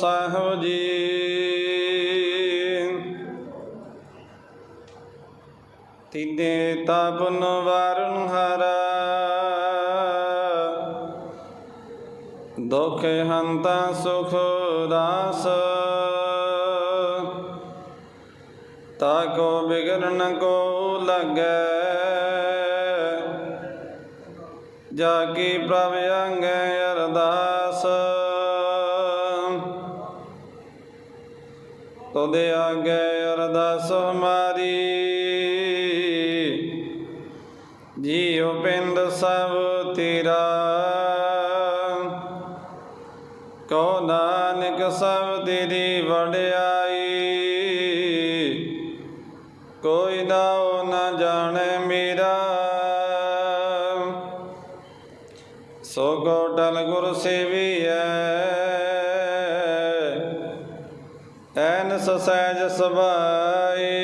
ਸਾਹਿਬ ਜੀ। ਤਿਨੇ ਤਾਪਨ ਵਾਰਨ ਹਰਾ। ਦੁਖ ਹੰਤਾ ਸੁਖ ਦਾਸ। ਤਾ ਕੋ ਬਿਗੜਨ ਕੋ ਲੱਗੈ। ਜਾ ਕੀ ਪ੍ਰਭ ਅੰਗੈ ਅਰਦਾਸ। ਤੋਦੇ ਆਗੇ ਅਰਦਾਸ ਹਮਾਰੀ ਜੀਉ ਪਿੰਡ ਸਭ ਤੇਰਾ। ਕੋ ਨਾਨਕ ਸਭ ਤੇਰੀ ਵਡਿਆਈ ਕੋਈ ਨਾਉ ਨਾ ਜਾਣੇ ਮੇਰਾ। ਸੋ ਗੋਡਲ ਗੁਰ ਸੇਵੀਐ ਐਨ ਸਸੈਜ ਸਬਾਈ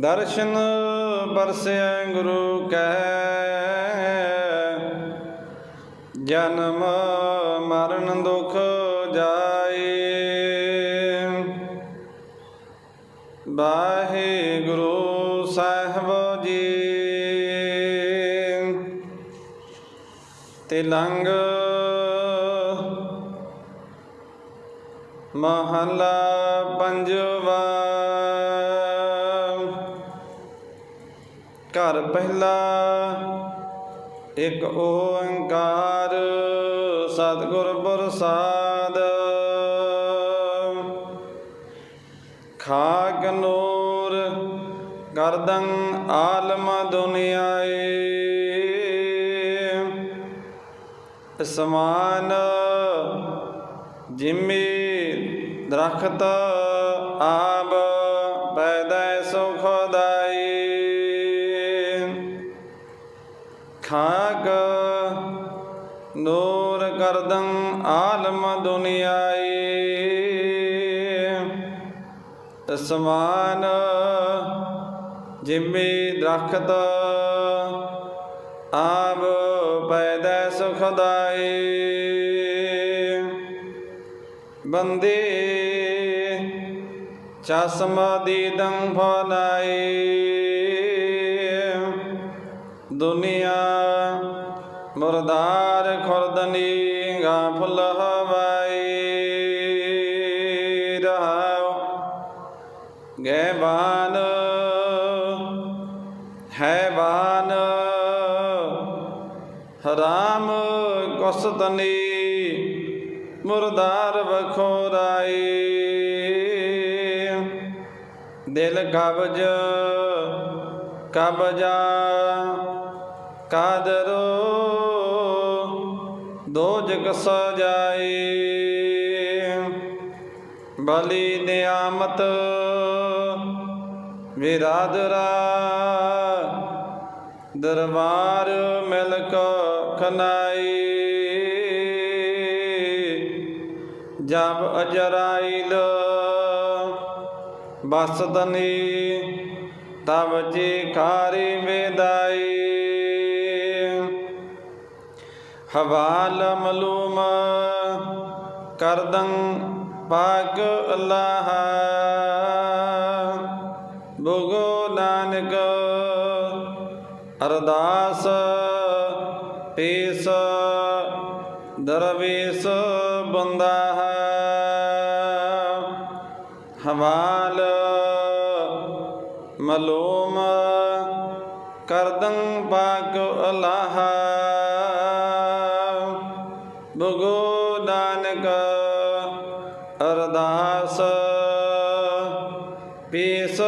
ਦਰਸ਼ਨ ਬਰਸਿਆ ਗੁਰੂ ਕੈ। ਜਨਮ ਮਰਨ ਦੁਖ ਜਾਏ। ਗੁਰੂ ਸਾਹਿਬ ਜੀ। ਤਿਲੰਗ ਮਹਲਾ ਪੰਜਵਾ। ਘਰ ਪਹਿਲਾ ਇੱਕ ਓੰਕਾਰ ਸਤਿਗੁਰ ਪ੍ਰਸਾਦ। ਖਾਕ ਨੂਰ ਗਰਦਨ ਆਲਮ ਦੁਨਿਆਏ। ਸਮਾਨ ਜਿਮੀ ਦਰਖਤ ਆਬ ਪੈਦਾ ਸੁਖਦਾਈ ਦਾਈ। ਨੂਰ ਕਰਦੰ ਆਲਮ ਦੁਨਿਆਈ। ਸਮਾਨ ਜਿਮੀ ਦਰਖਤ ਆਬ ਪੈਦਾ ਸੁਖ ਬੰਦੇ ਚਸਮਾ ਦੀਦੰ ਫਨਾਈ ਦੁਨੀਆ ਮੁਰਦਾਰ ਖੁਰਦਨੀ ਗਾਫਲ ਹਵਾਈ ਰਹਾਉ ਗੈ ਬਾਨ ਹਰਾਮ ਕੁਸਤਨੀ ਮੁਰਦਾਰ ਬਖੋਰਾਈ ਦਿਲ ਕਬਜ ਕਬਜਾ ਕਾਦਰੋ ਦੋਜਕ ਸਜਾਈ ਬਲੀ ਨਿਆਮਤ ਵਿਰਾਦਰਾ ਦਰਬਾਰ ਮਿਲਕ ਖਨਾਈ ਅਜਰਾਇਲ। ਬਸਤਨੀ ਤਬ ਜੀ ਕਾਰੀ ਵੇਦਾਈ। ਹਵਾਲ ਮਲੂਮ ਕਰਦੰ ਪਾਕ ਅੱਲਾਹ। ਬੁਗੋ ਨਾਨਕ ਅਰਦਾਸ ਦਰਵੇਸ ਬੰਦਾ ਹਵਾਲ ਮਲੋਮ ਕਰਦੰ ਪਾਕ ਅੱਲਾਹ। ਬੁਗੋ ਨਾਨਕ ਅਰਦਾਸ ਪੀਸ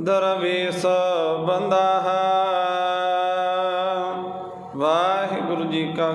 ਦਰਵੇਸ ਬੰਦਾ।